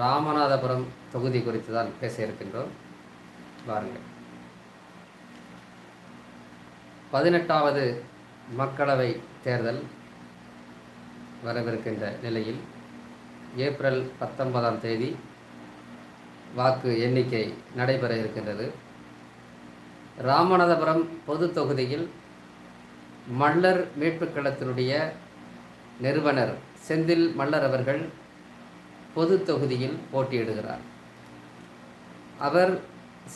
ராமநாதபுரம் தொகுதி குறித்து தான் பேச இருக்கின்றோம். வாருங்கள் பதினெட்டாவது மக்களவை தேர்தல் வரவிருக்கின்ற நிலையில் ஏப்ரல் பத்தொன்பதாம் தேதி வாக்கு எண்ணிக்கை நடைபெற இருக்கின்றது. ராமநாதபுரம் பொது தொகுதியில் மல்லர் மீட்புக் கழகத்தினுடைய நிறுவனர் செந்தில் மல்லர் அவர்கள் பொது தொகுதியில் போட்டியிடுகிறார். அவர்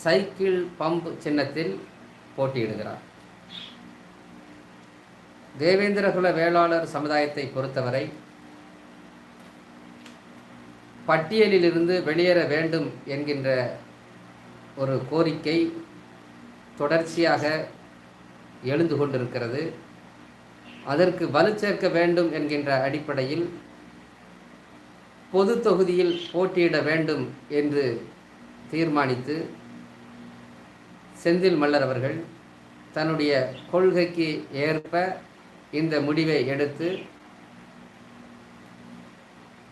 சைக்கிள் பம்ப் சின்னத்தில் போட்டியிடுகிறார். தேவேந்திரகுல வேளாளர் சமுதாயத்தை பொறுத்தவரை பட்டியலிலிருந்து வெளியேற வேண்டும் என்கின்ற ஒரு கோரிக்கை தொடர்ச்சியாக எழுந்து கொண்டிருக்கிறது. அதற்கு வலு சேர்க்க வேண்டும் என்கின்ற அடிப்படையில் பொது தொகுதியில் போட்டியிட வேண்டும் என்று தீர்மானித்து செந்தில் மல்லர் அவர்கள் தன்னுடைய கொள்கைக்கு ஏற்ப இந்த முடிவை எடுத்து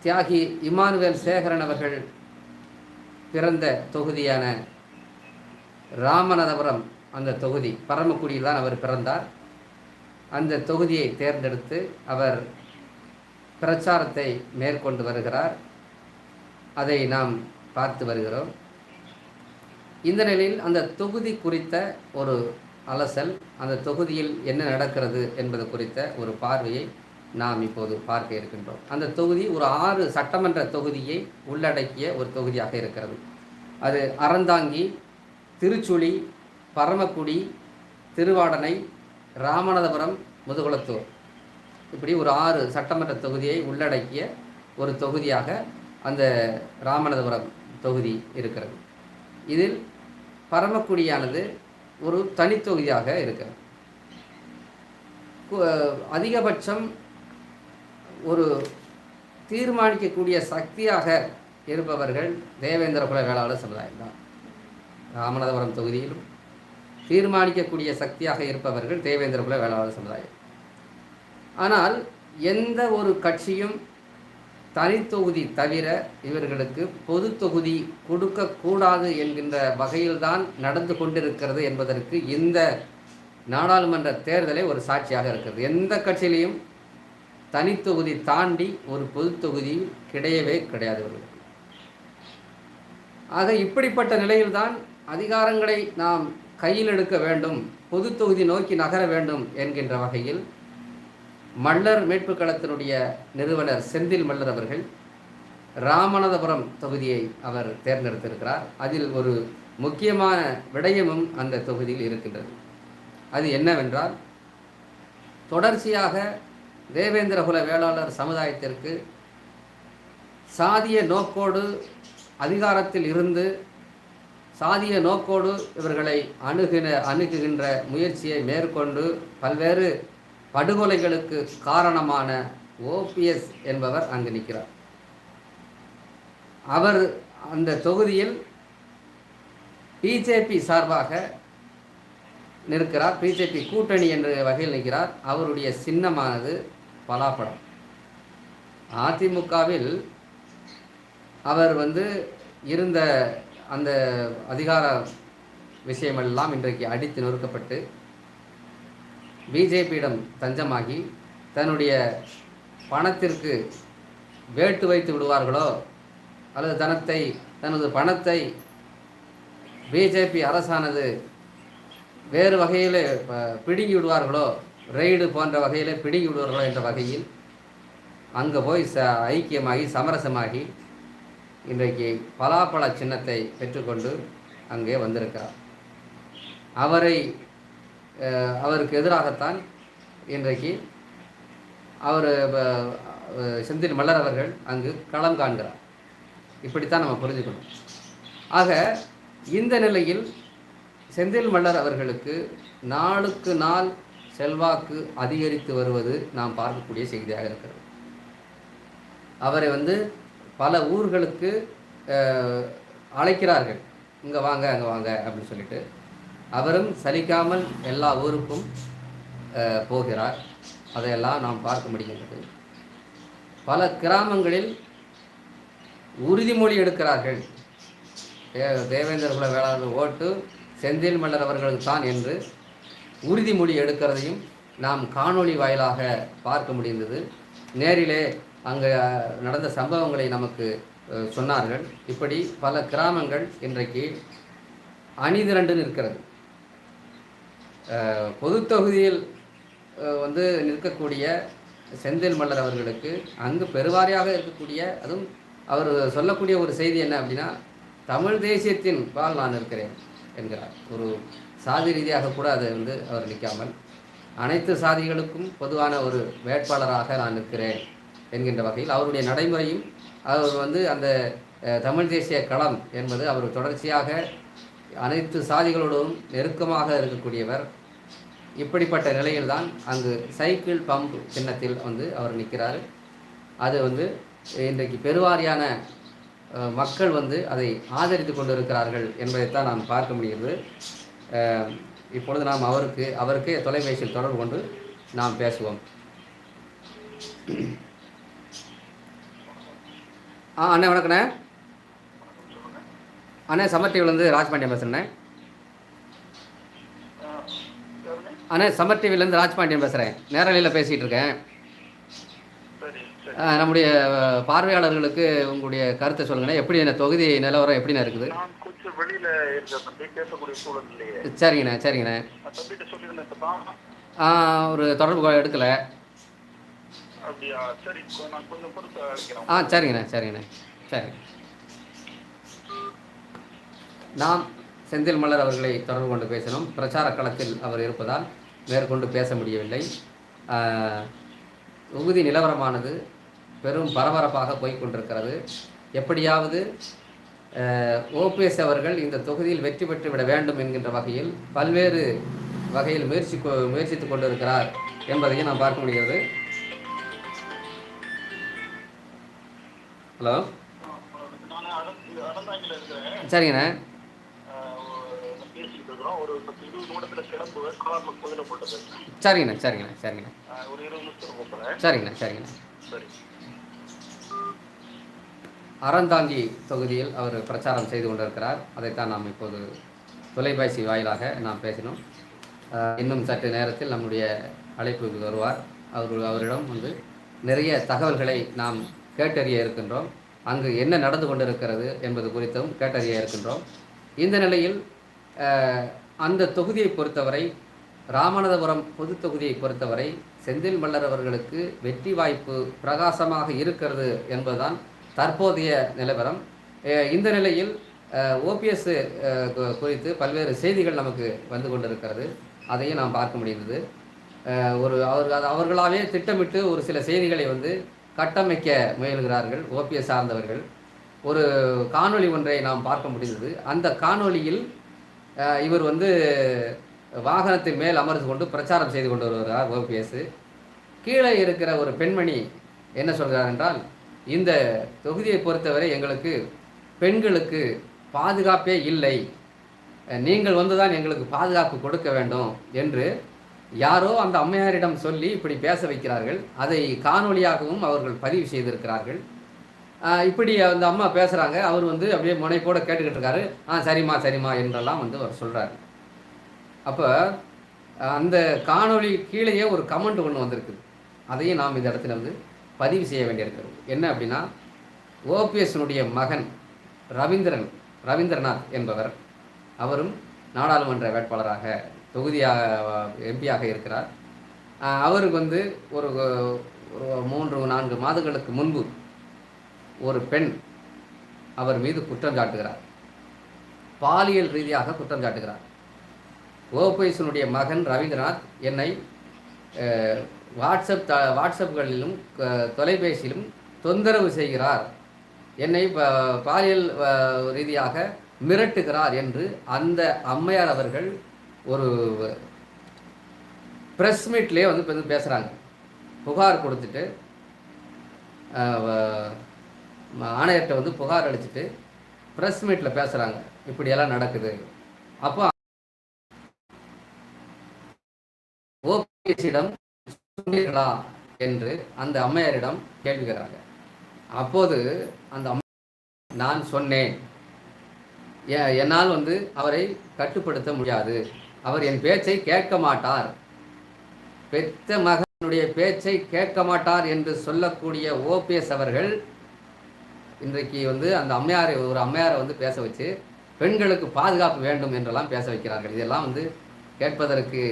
தியாகி இமானுவேல் சேகரன் அவர்கள் பிறந்த தொகுதியான ராமநாதபுரம் அந்த தொகுதி பரமக்குடியில் தான் அவர் பிறந்தார். அந்த தொகுதியை தேர்ந்தெடுத்து அவர் பிரச்சாரத்தை மேற்கொண்டு வருகிறார். அதை நாம் பார்த்து வருகிறோம். இந்த நிலையில் அந்த தொகுதி குறித்த ஒரு அலசல் அந்த தொகுதியில் என்ன நடக்கிறது என்பது குறித்த ஒரு பார்வையை நாம் இப்போது பார்க்க இருக்கின்றோம். அந்த தொகுதி ஒரு ஆறு சட்டமன்ற தொகுதியை உள்ளடக்கிய ஒரு தொகுதியாக இருக்கிறது. அது அறந்தாங்கி திருச்சுழி பரமக்குடி திருவாடனை ராமநாதபுரம் முதுகுளத்தூர். இப்படி ஒரு ஆறு சட்டமன்ற தொகுதியை உள்ளடக்கிய ஒரு தொகுதியாக அந்த ராமநாதபுரம் தொகுதி இருக்கிறது. இதில் பரமக்குடியானது ஒரு தனித்தொகுதியாக இருக்கிறது. அதிகபட்சம் ஒரு தீர்மானிக்கக்கூடிய சக்தியாக இருப்பவர்கள் தேவேந்திர குல வேளாளர் சமுதாயம் தான். ராமநாதபுரம் தொகுதியிலும் தீர்மானிக்கக்கூடிய சக்தியாக இருப்பவர்கள் தேவேந்திர குல வேளாளர் சமுதாயம். ஆனால் எந்த ஒரு கட்சியும் தனித்தொகுதி தவிர இவர்களுக்கு பொது தொகுதி கொடுக்கக்கூடாது என்கின்ற வகையில்தான் நடந்து கொண்டிருக்கிறது என்பதற்கு இந்த நாடாளுமன்ற தேர்தலே ஒரு சாட்சியாக இருக்கிறது. எந்த கட்சியிலையும் தனித்தொகுதி தாண்டி ஒரு பொது தொகுதி கிடையவே கிடையாது இவர்களுக்கு. ஆக இப்படிப்பட்ட நிலையில்தான் அதிகாரங்களை நாம் கையில் எடுக்க வேண்டும் பொது தொகுதி நோக்கி நகர வேண்டும் என்கின்ற வகையில் மல்லர் மீட்புக் களத்தினுடைய நிறுவனர் செந்தில் மல்லர் அவர்கள் ராமநாதபுரம் தொகுதியை அவர் தேர்ந்தெடுத்திருக்கிறார். அதில் ஒரு முக்கியமான விடயமும் அந்த தொகுதியில் இருக்கின்றது. அது என்னவென்றால் தொடர்ச்சியாக தேவேந்திரகுல வேளாளர் சமுதாயத்திற்கு சாதிய நோக்கோடு அதிகாரத்தில் இருந்து சாதிய நோக்கோடு இவர்களை அணுகின அணுகுகின்ற முயற்சியை மேற்கொண்டு பல்வேறு படுகொலைகளுக்கு காரணமான ஓபிஎஸ் என்பவர் அங்கு நிற்கிறார். அவர் அந்த தொகுதியில் பிஜேபி சார்பாக நிற்கிறார். பிஜேபி கூட்டணி என்ற வகையில் நிற்கிறார். அவருடைய சின்னமானது பலாப்பழம். அதிமுகவில் அவர் வந்து இருந்த அந்த அதிகார விஷயமெல்லாம் இன்றைக்கு அடித்து நொறுக்கப்பட்டு பிஜேபியிடம் தஞ்சமாகி தன்னுடைய பணத்திற்கு வேட்டு வைத்து விடுவார்களோ அல்லது தனத்தை தனது பணத்தை பிஜேபி அரசானது வேறு வகையில் பிடுங்கி விடுவார்களோ ரெய்டு போன்ற வகையில் பிடுங்கி விடுவார்களோ என்ற வகையில் அங்கே போய் ச ஐக்கியமாகி சமரசமாகி இன்றைக்கு பலாப்பழ சின்னத்தை பெற்றுக்கொண்டு அங்கே வந்திருக்கிறார். அவரை அவருக்கு எதிராகத்தான் இன்றைக்கு அவர் செந்தில் மல்லர் அவர்கள் அங்கு களம் காண்கிறார். இப்படித்தான் நம்ம புரிஞ்சுக்கணும். ஆக இந்த நிலையில் செந்தில் மல்லர் அவர்களுக்கு நாளுக்கு நாள் செல்வாக்கு அதிகரித்து வருவது நாம் பார்க்கக்கூடிய செய்தியாக இருக்கிறது. அவரை வந்து பல ஊர்களுக்கு அழைக்கிறார்கள். இங்கே வாங்க அங்கே வாங்க அப்படின்னு சொல்லிட்டு. அவரும் சலிக்காமல் எல்லா ஊருக்கும் போகிறார். அதையெல்லாம் நாம் பார்க்க முடிகின்றது. பல கிராமங்களில் உறுதிமொழி எடுக்கிறார்கள். தேவேந்திர குல வேளாளர் ஓட்டு செந்தில் மல்லர் அவர்களுக்கு தான் என்று உறுதிமொழி எடுக்கிறதையும் நாம் காணொளி வாயிலாக பார்க்க முடிந்தது. நேரிலே அங்கே நடந்த சம்பவங்களை நமக்கு சொன்னார்கள். இப்படி பல கிராமங்கள் இன்றைக்கு அணிதிரண்டு நிற்கிறது. பொது தொகுதியில் வந்து நிற்கக்கூடிய செந்தில் மல்லர் அவர்களுக்கு அங்கு பெருவாரியாக இருக்கக்கூடிய அதுவும் அவர் சொல்லக்கூடிய ஒரு செய்தி என்ன அப்படின்னா தமிழ் தேசியத்தின் பால் நான் இருக்கிறேன் என்கிறார். ஒரு சாதி ரீதியாக கூட அதை வந்து அவர் நிற்காமல் அனைத்து சாதிகளுக்கும் பொதுவான ஒரு வேட்பாளராக நான் நிற்கிறேன் என்கின்ற வகையில் அவருடைய நடைமுறையும் அவர் வந்து அந்த தமிழ் தேசிய களம் என்பது அவர் தொடர்ச்சியாக அனைத்து சாதிகளோடும் நெருக்கமாக இருக்கக்கூடியவர். இப்படிப்பட்ட நிலையில்தான் அங்கு சைக்கிள் பம்ப் சின்னத்தில் வந்து அவர் நிற்கிறார். அது வந்து இன்றைக்கு பெருவாரியான மக்கள் வந்து அதை ஆதரித்து கொண்டு இருக்கிறார்கள் என்பதைத்தான் நாம் பார்க்க முடிகிறது. இப்பொழுது நாம் அவருக்கு அவருக்கு தொலைபேசியில் தொடர்பு கொண்டு நாம் பேசுவோம். ஆ அண்ணே வணக்கண்ணே. அண்ணே சம்மர் டிவிலேருந்து ராஜ்பாண்டியன் பேசுகிறேண்ணே அண்ணே சம்மர் டிவிலேருந்து ராஜ்பாண்டியன் பேசுகிறேன் நேரலையில் பேசிகிட்டு இருக்கேன். நம்முடைய பார்வையாளர்களுக்கு உங்களுடைய கருத்தை சொல்லுங்கண்ணே. எப்படி என்ன தொகுதி நிலவரம் எப்படிண்ணே இருக்குது? சரிங்கண்ணே சரிங்கண்ணே. ஒரு தொடர்பு எடுக்கலை. ஆ சரிங்கண்ணே சரிங்கண்ணே. சரி. நாம் செந்தில் மலர் அவர்களை தொடர்பு கொண்டு பேசினோம். பிரச்சார களத்தில் அவர் இருப்பதால் மேற்கொண்டு பேச முடியவில்லை. தொகுதி நிலவரமானது பெரும் பரபரப்பாக போய்கொண்டிருக்கிறது எப்படியாவது ஓபிஎஸ் அவர்கள் இந்த தொகுதியில் வெற்றி பெற்று விட வேண்டும் என்கின்ற வகையில் பல்வேறு வகையில் முயற்சி முயற்சித்துக் கொண்டிருக்கிறார் என்பதையும் நாம் பார்க்க முடிகிறது. ஹலோ? சரிங்கண்ணே. சரிங்கண்ணா சரிங்கண்ணா சரிங்கண்ணா. சரிங்கண்ணா சரிங்கண்ணா. அறந்தாங்கி தொகுதியில் அவர் பிரச்சாரம் செய்து கொண்டிருக்கிறார். அதைத்தான் நாம் இப்போது தொலைபேசி வாயிலாக நாம் பேசினோம். இன்னும் சற்று நேரத்தில் நம்முடைய அழைப்புக்கு வருவார். அவர் அவரிடம் வந்து நிறைய தகவல்களை நாம் கேட்டறிய இருக்கின்றோம். அங்கு என்ன நடந்து கொண்டிருக்கிறது என்பது குறித்தும் கேட்டறிய இருக்கின்றோம். இந்த நிலையில் அந்த தொகுதியை பொறுத்தவரை ராமநாதபுரம் பொது தொகுதியை பொறுத்தவரை செந்தில் மல்லர் அவர்களுக்கு வெற்றி வாய்ப்பு பிரகாசமாக இருக்கிறது என்பதுதான் தற்போதைய நிலவரம். இந்த நிலையில் ஓபிஎஸ் குறித்து பல்வேறு செய்திகள் நமக்கு வந்து கொண்டிருக்கிறது. அதையும் நாம் பார்க்க முடிந்தது. ஒரு அவர் அவர்களாகவே திட்டமிட்டு ஒரு சில செய்திகளை வந்து கட்டமைக்க முயல்கிறார்கள் ஓபிஎஸ் சார்ந்தவர்கள். ஒரு காணொளி ஒன்றை நாம் பார்க்க முடிந்தது. அந்த காணொளியில் இவர் வந்து வாகனத்தின் மேல் அமர்ந்து கொண்டு பிரச்சாரம் செய்து கொண்டு வருகிறார் ஓபிஎஸ் கீழே இருக்கிற ஒரு பெண்மணி என்ன சொல்கிறார் என்றால் இந்த தொகுதியை பொறுத்தவரை எங்களுக்கு பெண்களுக்கு பாதுகாப்பே இல்லை. நீங்கள் வந்துதான் எங்களுக்கு பாதுகாப்பு கொடுக்க வேண்டும் என்று யாரோ அந்த அம்மையாரிடம் சொல்லி இப்படி பேச வைக்கிறார்கள். அதை காணொலியாகவும் அவர்கள் பதிவு செய்திருக்கிறார்கள். இப்படி அந்த அம்மா பேசுகிறாங்க அவர் வந்து அப்படியே முனைப்போட கேட்டுக்கிட்டு இருக்காரு ஆ சரிம்மா சரிம்மா என்றெல்லாம் வந்து அவர் சொல்கிறாரு அப்போ அந்த காணொலி கீழேயே ஒரு கமெண்ட் ஒன்று வந்திருக்குது. அதையும் நாம் இந்த இடத்துல வந்து பதிவு செய்ய வேண்டியிருக்கிறது. என்ன அப்படின்னா ஓபிஎஸ்னுடைய மகன் ரவீந்திரன் ரவீந்திரநாத் என்பவர் அவரும் நாடாளுமன்ற வேட்பாளராக தொகுதியாக எம்பியாக இருக்கிறார். அவருக்கு வந்து ஒரு ஒரு மூன்று நான்கு மாதங்களுக்கு முன்பு ஒரு பெண் அவர் மீது குற்றம் சாட்டுகிறார். பாலியல் ரீதியாக குற்றம் சாட்டுகிறார். ஓபிஎஸ்னுடைய மகன் ரவீந்திரநாத் என்னை வாட்ஸ்அப் த வாட்ஸ்அப்களிலும் தொலைபேசியிலும் தொந்தரவு செய்கிறார். என்னை பாலியல் ரீதியாக மிரட்டுகிறார் என்று அந்த அம்மையார் அவர்கள் ஒரு ப்ரெஸ் மீட்லேயே வந்து பேசுகிறாங்க புகார் கொடுத்துட்டு ஆணையர்கிட்ட வந்து புகார் அளிச்சுட்டு ப்ரெஸ் மீட்டில் பேசுகிறாங்க இப்படியெல்லாம் நடக்குது. அப்போ ஓபிஎஸ்சிடம் சொன்னீர்களா என்று அந்த அம்மையாரிடம் கேள்வி கேட்குறாங்க. அப்போது அந்த நான் சொன்னேன். எ- என்னால் வந்து அவரை கட்டுப்படுத்த முடியாது. அவர் என் பேச்சை கேட்க மாட்டார். பெத்த மகனுடைய பேச்சை கேட்க மாட்டார் என்று சொல்லக்கூடிய ஓபிஎஸ் அவர்கள் இன்றைக்கு வந்து அந்த அம்மையாரை ஒரு அம்மையாரை வந்து பேச வச்சு பெண்களுக்கு பாதுகாப்பு வேண்டும் என்றெல்லாம் பேச வைக்கிறார்கள். இதெல்லாம் வந்து கேட்பதற்கு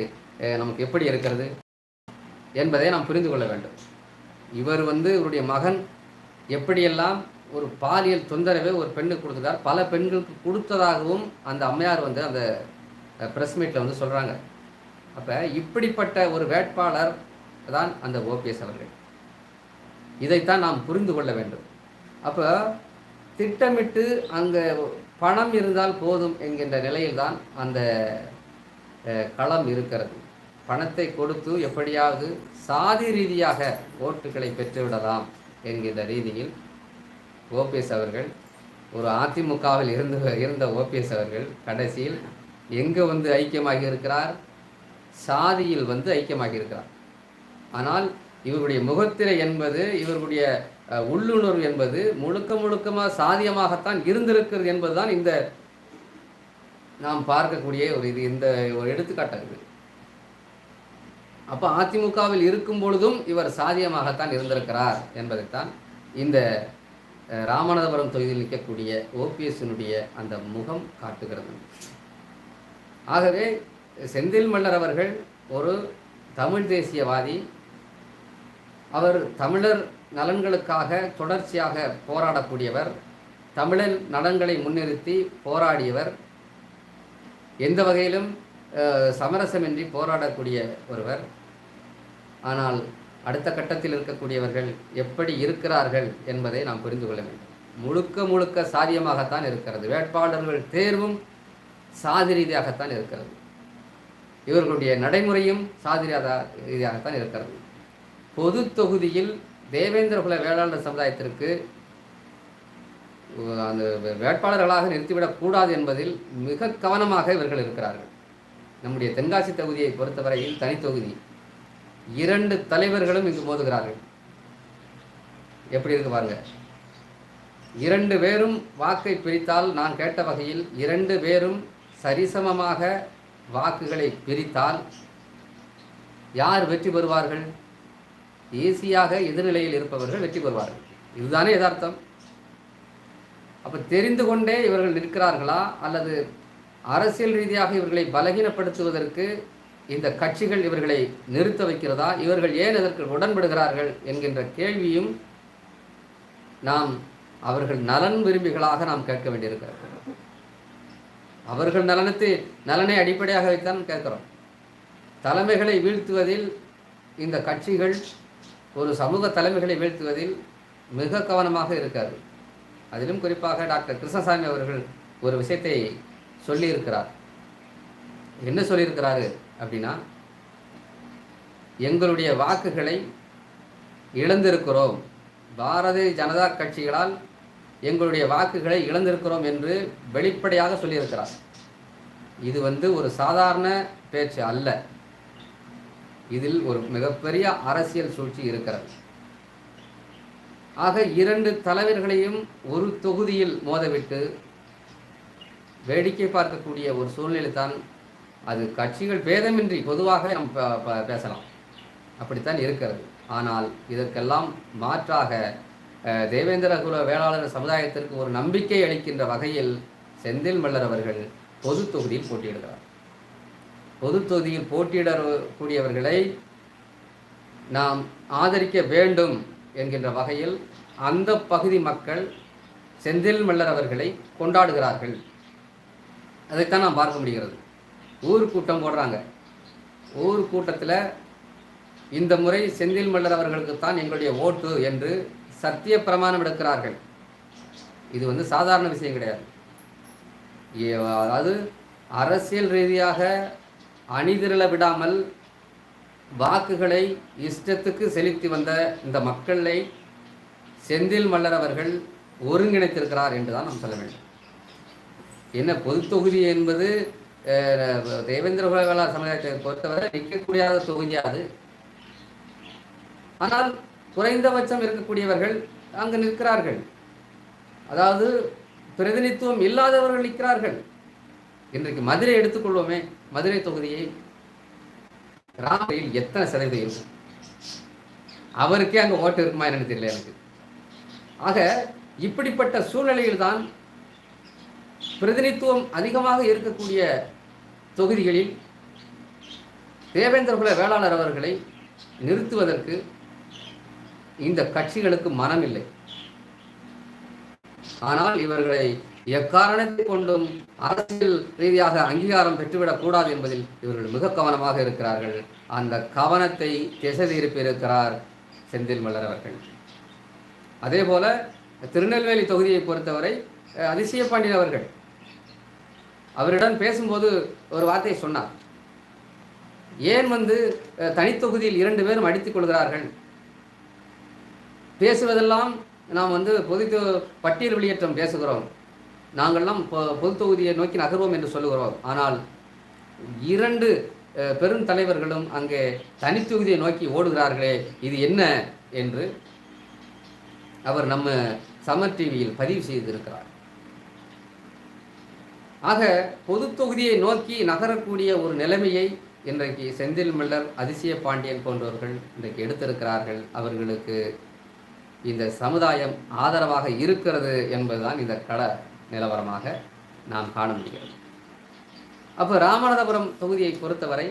நமக்கு எப்படி இருக்கிறது என்பதை நாம் புரிந்து கொள்ள வேண்டும். இவர் வந்து இவருடைய மகன். எப்படியெல்லாம் ஒரு பாலியல் தொந்தரவை ஒரு பெண்ணுக்கு கொடுத்துட்டார் பல பெண்களுக்கு கொடுத்ததாகவும் அந்த அம்மையார் வந்து அந்த ப்ரெஸ் மீட்டில் வந்து சொல்கிறாங்க அப்போ இப்படிப்பட்ட ஒரு வேட்பாளர் தான் அந்த ஓபிஎஸ் அவர்கள். இதைத்தான் நாம் புரிந்து கொள்ள வேண்டும். அப்போ திட்டமிட்டு அங்கே பணம் இருந்தால் போதும் என்கின்ற நிலையில்தான் அந்த களம் இருக்கிறது. பணத்தை கொடுத்து எப்படியாவது சாதி ரீதியாக ஓட்டுகளை பெற்றுவிடலாம் என்கின்ற ரீதியில் ஓபிஎஸ் அவர்கள் ஒரு அதிமுகவில் இருந்து இருந்த ஓபிஎஸ் அவர்கள் கடைசியில் எங்கே வந்து ஐக்கியமாகி இருக்கிறார் சாதியில் வந்து ஐக்கியமாகி இருக்கிறார் ஆனால் இவருடைய முகத்திரை என்பது இவர்களுடைய உள்ளுணர்வு என்பது முழுக்க முழுக்கமாக சாதியமாகத்தான் இருந்திருக்கிறது என்பதுதான் இந்த நாம் பார்க்கக்கூடிய ஒரு இது இந்த ஒரு எடுத்துக்காட்டாகுது அப்போ அதிமுகவில் இருக்கும் பொழுதும் இவர் சாதியமாகத்தான் இருந்திருக்கிறார் என்பதைத்தான் இந்த ராமநாதபுரம் தொகுதியில் நிற்கக்கூடிய ஓபிஎஸ்னுடைய அந்த முகம் காட்டுகிறது. ஆகவே செந்தில் மன்னர் அவர்கள் ஒரு தமிழ் தேசியவாதி. அவர் தமிழர் நலன்களுக்காக தொடர்ச்சியாக போராடக்கூடியவர் தமிழன் நலன்களை முன்னிறுத்தி போராடியவர் எந்த வகையிலும் சமரசமின்றி போராடக்கூடிய ஒருவர். ஆனால் அடுத்த கட்டத்தில் இருக்கக்கூடியவர்கள் எப்படி இருக்கிறார்கள் என்பதை நாம் புரிந்து கொள்ள வேண்டும். முழுக்க முழுக்க சாதியமாகத்தான் இருக்கிறது. வேட்பாளர்கள் தேர்வும் சாதி ரீதியாகத்தான் இருக்கிறது. இவர்களுடைய நடைமுறையும் சாதி ரீதியாகத்தான் இருக்கிறது. பொது தொகுதியில் தேவேந்திரகுல வேளாளர் சமுதாயத்திற்கு அந்த வேட்பாளர்களாக நிறுத்திவிடக்கூடாது என்பதில் மிக கவனமாக இவர்கள் இருக்கிறார்கள். நம்முடைய தென்காசி தொகுதியை பொறுத்தவரையில் தனித்தொகுதி இரண்டு தலைவர்களும் இங்கு மோதுகிறார்கள். எப்படி இருக்கு பாருங்க. இரண்டு பேரும் வாக்கை பிரித்தால் நான் கேட்ட வகையில் இரண்டு பேரும் சரிசமமாக வாக்குகளை பிரித்தால் யார் வெற்றி பெறுவார்கள்? ஈஸியாக எதிர்நிலையில் இருப்பவர்கள் வெற்றி பெறுவார்கள். இதுதானே யதார்த்தம்? அப்போ தெரிந்து கொண்டே இவர்கள் நிற்கிறார்களா? அல்லது அரசியல் ரீதியாக இவர்களை பலகீனப்படுத்துவதற்கு இந்த கட்சிகள் இவர்களை நிறுத்த வைக்கிறதா? இவர்கள் ஏன் இதற்கு உடன்படுகிறார்கள் என்கின்ற கேள்வியும் நாம் அவர்கள் நலன் விரும்பிகளாக நாம் கேட்க வேண்டியிருக்கிறது. அவர்கள் நலனத்தை நலனை அடிப்படையாக வைத்தான் கேட்கிறோம். தலைமைகளை வீழ்த்துவதில் இந்த கட்சிகள் ஒரு சமூக தலைமைகளை வீழ்த்துவதில் மிக கவனமாக இருக்கார். அதிலும் குறிப்பாக டாக்டர் கிருஷ்ணசாமி அவர்கள் ஒரு விஷயத்தை சொல்லியிருக்கிறார். என்ன சொல்லியிருக்கிறாரு அப்படின்னா எங்களுடைய வாக்குகளை இழந்திருக்கிறோம். பாரதிய ஜனதா கட்சிகளால் எங்களுடைய வாக்குகளை இழந்திருக்கிறோம் என்று வெளிப்படையாக சொல்லியிருக்கிறார். இது வந்து ஒரு சாதாரண பேச்சு அல்ல. இதில் ஒரு மிகப்பெரிய அரசியல் சூழ்ச்சி இருக்கிறது. ஆக இரண்டு தலைவர்களையும் ஒரு தொகுதியில் மோதவிட்டு வேடிக்கை பார்க்கக்கூடிய ஒரு சூழ்நிலை தான் அது. கட்சிகள் பேதமின்றி பொதுவாக நாம் ப- ப- பேசலாம். அப்படித்தான் இருக்கிறது. ஆனால் இதற்கெல்லாம் மாற்றாக தேவேந்திர குல வேளாளர் சமுதாயத்திற்கு ஒரு நம்பிக்கை அளிக்கின்ற வகையில் செந்தில் மல்லர் அவர்கள் பொது தொகுதியில் போட்டியிடுகிறார். பொது தொகுதியில் போட்டியிடக்கூடியவர்களை நாம் ஆதரிக்க வேண்டும் என்கின்ற வகையில் அந்த பகுதி மக்கள் செந்தில் மல்லர் அவர்களை கொண்டாடுகிறார்கள். அதைத்தான் நாம் பார்க்க முடிகிறது. ஊர் கூட்டம் போடுறாங்க. ஊர் கூட்டத்தில் இந்த முறை செந்தில் மல்லர் அவர்களுக்குத்தான் எங்களுடைய ஓட்டு என்று சத்திய பிரமாணம் எடுக்கிறார்கள். இது வந்து சாதாரண விஷயம் கிடையாது. ஏ- அதாவது அரசியல் ரீதியாக அணிதிரள விடாமல் வாக்குகளை இஷ்டத்துக்கு செலுத்தி வந்த இந்த மக்களை செந்தில் மல்லர் அவர்கள் ஒருங்கிணைத்திருக்கிறார் என்று தான் நாம் சொல்ல வேண்டும். என்ன பொது தொகுதி என்பது அஹ், தேவேந்திர குலகலா சமுதாயத்தை பொறுத்தவரை நிற்கக்கூடிய தொகுதி அது? ஆனால் குறைந்தபட்சம் இருக்கக்கூடியவர்கள் அங்கு நிற்கிறார்கள். அதாவது பிரதிநிதித்துவம் இல்லாதவர்கள் நிற்கிறார்கள். இன்றைக்கு மதுரை எடுத்துக்கொள்வோமே. மதுரை தொகுதியை கிராமத்தில் எத்தனை சதவீதம் இருக்கும்? அவருக்கே அங்கே ஓட்டு இருக்குமா என்னன்னு தெரியல எனக்கு. ஆக இப்படிப்பட்ட சூழ்நிலையில் தான் பிரதிநிதித்துவம் அதிகமாக இருக்கக்கூடிய தொகுதிகளில் தேவேந்திரகுல வேளாளர் அவர்களை நிறுத்துவதற்கு இந்த கட்சிகளுக்கு மனமில்லை. ஆனால் இவர்களை எக்காரணத்தை கொண்டும் அரசியல் ரீதியாக அங்கீகாரம் பெற்றுவிடக் கூடாது என்பதில் இவர்கள் மிக கவனமாக இருக்கிறார்கள். அந்த கவனத்தை திசை திருப்பியிருக்கிறார் செந்தில் மலர் அவர்கள். அதே போல திருநெல்வேலி தொகுதியை பொறுத்தவரை அதிசய பாண்டியன் அவர்கள். அவரிடம் பேசும்போது ஒரு வார்த்தையை சொன்னார். ஏன் வந்து தனித்தொகுதியில் இரண்டு பேரும் அடித்துக் கொள்கிறார்கள்? பேசுவதெல்லாம் நாம் வந்து பொது பட்டியல் வெளியேற்றம் பேசுகிறோம். நாங்கள்லாம் பொ- பொது தொகுதியை நோக்கி நகர்வோம் என்று சொல்லுகிறோம். ஆனால் இரண்டு பெரும் தலைவர்களும் அங்கே தனித்தொகுதியை நோக்கி ஓடுகிறார்களே இது என்ன என்று அவர் நம்ம சமர் டிவியில் பதிவு செய்திருக்கிறார். ஆக பொது தொகுதியை நோக்கி நகரக்கூடிய ஒரு நிலைமையை இன்றைக்கு செந்தில் மல்லர் அதிசய பாண்டியன் போன்றவர்கள் இன்றைக்கு எடுத்திருக்கிறார்கள். அவர்களுக்கு இந்த சமுதாயம் ஆதரவாக இருக்கிறது என்பதுதான் இந்த கட நிலவரமாக நாம் காண முடிகிறது. அப்போ ராமநாதபுரம் தொகுதியை பொறுத்தவரை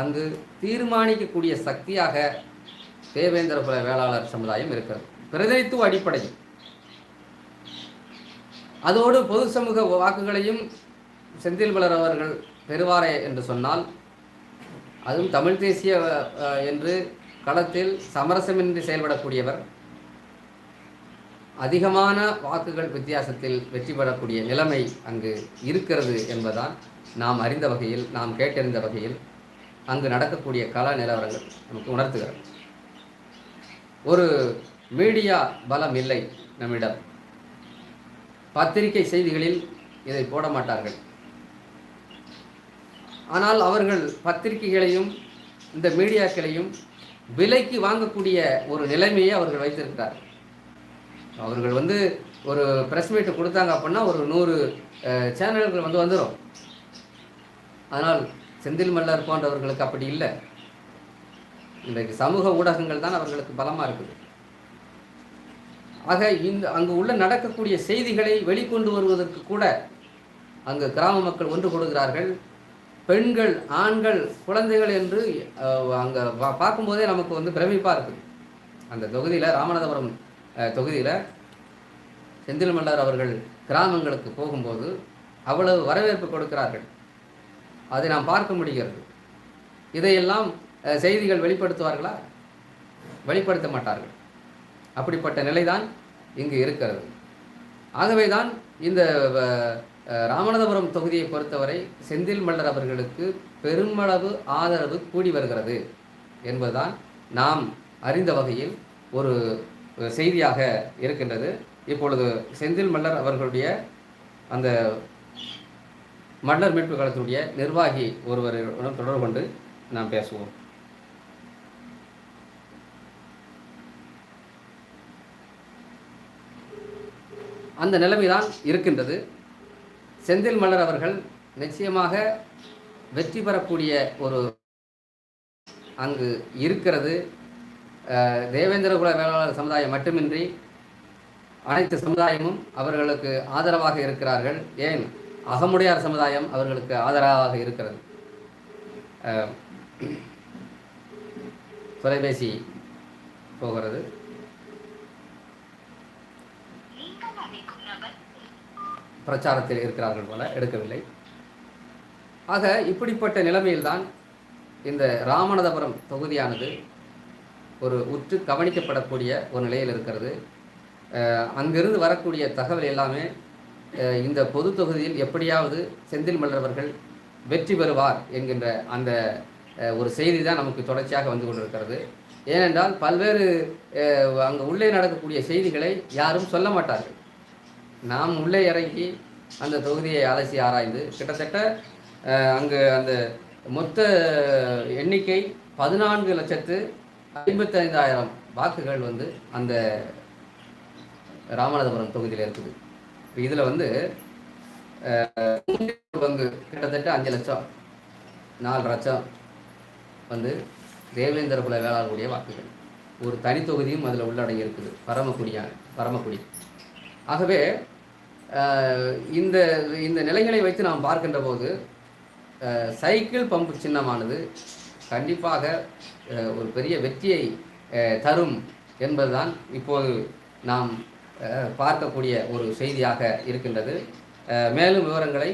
அங்கு தீர்மானிக்கக்கூடிய சக்தியாக தேவேந்திர குல வேளாளர் சமுதாயம் இருக்கிறது. பிரதிநிதித்துவ அடிப்படையில். அதோடு பொது சமூக வாக்குகளையும் செந்தில் மலர் அவர்கள் பெறுவாரே என்று சொன்னால் அதுவும் தமிழ் தேசிய என்று களத்தில் சமரசமின்றி செயல்படக்கூடியவர் அதிகமான வாக்குகள் வித்தியாசத்தில் வெற்றி பெறக்கூடிய நிலைமை அங்கு இருக்கிறது என்பதான் நாம் அறிந்த வகையில் நாம் கேட்டறிந்த வகையில் அங்கு நடக்கக்கூடிய கள நிலவரங்கள் நமக்கு உணர்த்துகிறது. ஒரு மீடியா பலம் இல்லை நம்மிடம். பத்திரிகை செய்திகளில் இதை போட மாட்டார்கள். ஆனால் அவர்கள் பத்திரிகைகளையும் இந்த மீடியாக்களையும் விலைக்கு வாங்கக்கூடிய ஒரு நிலைமையை அவர்கள் வைத்திருக்கிறார்கள். அவர்கள் வந்து ஒரு ப்ரெஸ் மீட் கொடுத்தாங்க அப்படின்னா ஒரு நூறு சேனல்கள் வந்து வந்துடும் ஆனால் செந்தில் மல்லர் போன்றவர்களுக்கு அப்படி இல்லை. இன்றைக்கு சமூக ஊடகங்கள் தான் அவர்களுக்கு பலமாக இருக்குது. ஆக இந்த அங்கு உள்ள நடக்கக்கூடிய செய்திகளை வெளிக்கொண்டு வருவதற்கு கூட அங்கு கிராம மக்கள் ஒன்று கொடுக்கிறார்கள். பெண்கள் ஆண்கள் குழந்தைகள் என்று அங்கே பார்க்கும்போதே நமக்கு வந்து பிரமிப்பாக இருக்குது. அந்த தொகுதியில் ராமநாதபுரம் தொகுதியில் செந்தில் மல்லர் அவர்கள் கிராமங்களுக்கு போகும்போது அவ்வளவு வரவேற்பு கொடுக்கிறார்கள். அதை நாம் பார்க்க முடிகிறது. இதையெல்லாம் செய்திகள் வெளிப்படுத்துவார்களா? வெளிப்படுத்த மாட்டார்கள். அப்படிப்பட்ட நிலைதான் இங்கு இருக்கிறது. ஆகவே தான் இந்த ராமநாதபுரம் தொகுதியை பொறுத்தவரை செந்தில் மல்லர் அவர்களுக்கு பெருமளவு ஆதரவு கூடி வருகிறது என்பதுதான் நாம் அறிந்த வகையில் ஒரு செய்தியாக இருக்கின்றது. இப்பொழுது செந்தில் மல்லர் அவர்களுடைய அந்த மல்லர் மீட்பு கழகத்தினுடைய நிர்வாகி ஒருவருடன் தொடர்பு கொண்டு நாம் பேசுவோம். அந்த நிலைமைதான் இருக்கின்றது. செந்தில் மலர் அவர்கள் நிச்சயமாக வெற்றி பெறக்கூடிய ஒரு அங்கு இருக்கிறது. தேவேந்திரகுல வேளாளர் சமுதாயம் மட்டுமின்றி அனைத்து சமுதாயமும் அவர்களுக்கு ஆதரவாக இருக்கிறார்கள். ஏன்? அகமுடையார் சமுதாயம் அவர்களுக்கு ஆதரவாக இருக்கிறது. தொலைபேசி போகிறது. பிரச்சாரத்தில் இருக்கிறார்கள் போல எடுக்கவில்லை. ஆக இப்படிப்பட்ட நிலைமையில்தான் இந்த ராமநாதபுரம் தொகுதியானது ஒரு உற்று கவனிக்கப்படக்கூடிய ஒரு நிலையில் இருக்கிறது. அங்கிருந்து வரக்கூடிய தகவல் எல்லாமே இந்த பொது தொகுதியில் எப்படியாவது செந்தில் மல்லவர்கள் வெற்றி பெறுவார் என்கின்ற அந்த ஒரு செய்தி தான் நமக்கு தொடர்ச்சியாக வந்து கொண்டிருக்கிறது. ஏனென்றால் பல்வேறு அங்கே உள்ளே நடக்கக்கூடிய செய்திகளை யாரும் சொல்ல மாட்டார்கள். நாம் உள்ளே இறங்கி அந்த தொகுதியை அலசி ஆராய்ந்து கிட்டத்தட்ட அங்கு அந்த மொத்த எண்ணிக்கை பதினான்கு லட்சத்து ஐம்பத்தைந்தாயிரம் வாக்குகள் வந்து அந்த ராமநாதபுரம் தொகுதியில் இருக்குது. இதில் வந்து பங்கு கிட்டத்தட்ட அஞ்சு லட்சம் நாலு லட்சம் வந்து தேவேந்திர குல கூடிய வாக்குகள். ஒரு தனி தொகுதியும் அதில் உள்ளடங்கி இருக்குது பரமக்குடியான பரமக்குடி. ஆகவே இந்த இந்த நிலைகளை வைத்து நாம் பார்க்கின்ற போது சைக்கிள் பம்பு சின்னமானது கண்டிப்பாக ஒரு பெரிய வெற்றியை தரும் என்பதுதான் இப்போது நாம் பார்க்கக்கூடிய ஒரு செய்தியாக இருக்கின்றது. மேலும் விவரங்களை